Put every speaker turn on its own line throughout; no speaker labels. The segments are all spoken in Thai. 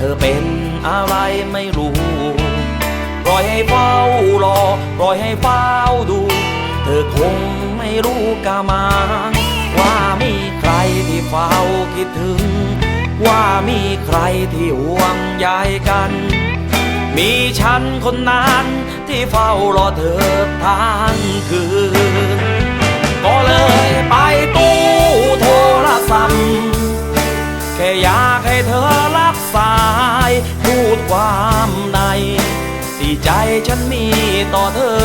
เธอเป็นอะไรไม่รู้ ปล่อยให้เฝ้ารอ ปล่อยให้เฝ้าดู เธอคงไม่รู้กามังว่ามีใครที่เฝ้าคิดถึง ว่ามีใครที่ห่วงใยกัน มีฉันคนนั้นที่เฝ้ารอเธอทั้งคืน ที่ใจฉันมีต่อเธอ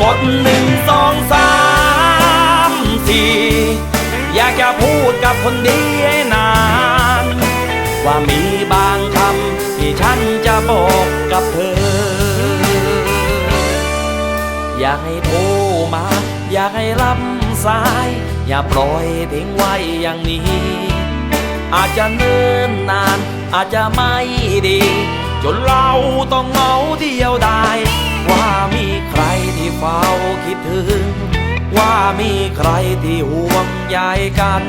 กดหนึ่งสองสามสี่อยากจะพูดกับคนดีให้นาน ว่ามีบางคำที่ฉันจะบอกกับเธอ อยากให้โทรมา อยากให้รับสาย อย่าปล่อยทิ้งไว้อย่างนี้ อาจจะเนิ่นนานอาจจะไม่ดี จนเราต้องเหงาเดียวดายว่ามีใครที่เฝ้าคิดถึง ว่ามีใครที่ห่วงใยกัน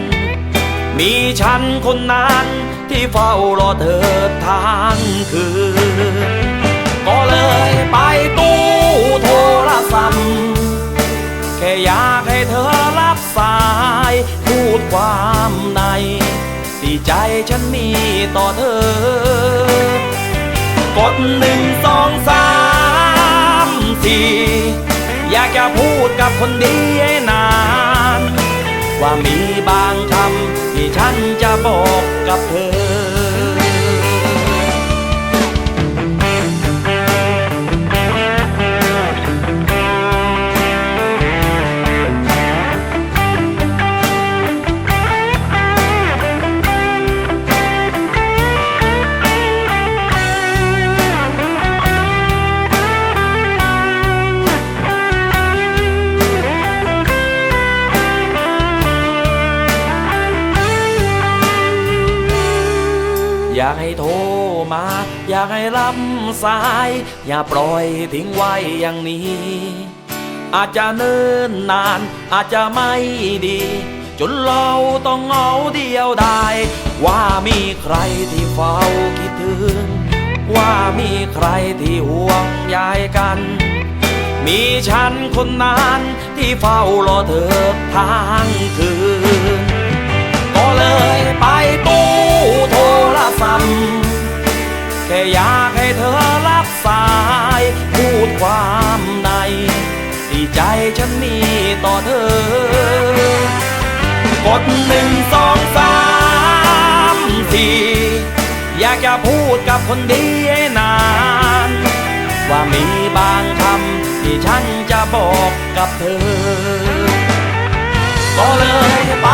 มีฉันคนนั้นที่เฝ้ารอเธอทั้งคืนก็เลยไปตู้โทรศัพท์แค่อยากให้เธอรับสาย พูดความในที่ใจฉันมีต่อเธอ กดหนึ่งสองสามสี่อยากจะพูดกับคนดีให้นาน ว่ามีบางคำ อยากให้โทรมา อยากให้รับสาย อย่าปล่อยทิ้งไว้อย่างนี้ อาจจะเนิ่นนาน อาจจะไม่ดี จนเราต้องเหงาเดียวดายว่ามีใครที่เฝ้าคิดถึง ว่ามีใครที่ห่วงใยกัน มีฉันคนนั้นที่เฝ้ารอเธอทั้งคืน ก็เลยไปตู้ โทรศัพท์แค่อยากให้เธอรับสาย พูดความในที่ใจฉันมีต่อเธอกดหนึ่งสองสามสี่อยากจะพูดกับคนดีให้นาน ว่ามีบางคำที่ฉันจะบอกกับเธอ ก็เลยไป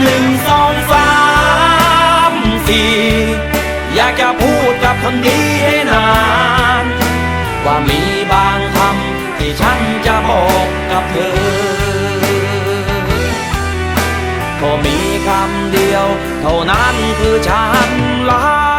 หนึ่งสองสามสี่อยากจะพูดกับคนดีให้นาน ว่ามีบางคำที่ฉันจะบอกกับเธอก็มีคำเดียว เท่านั้นคือฉันรั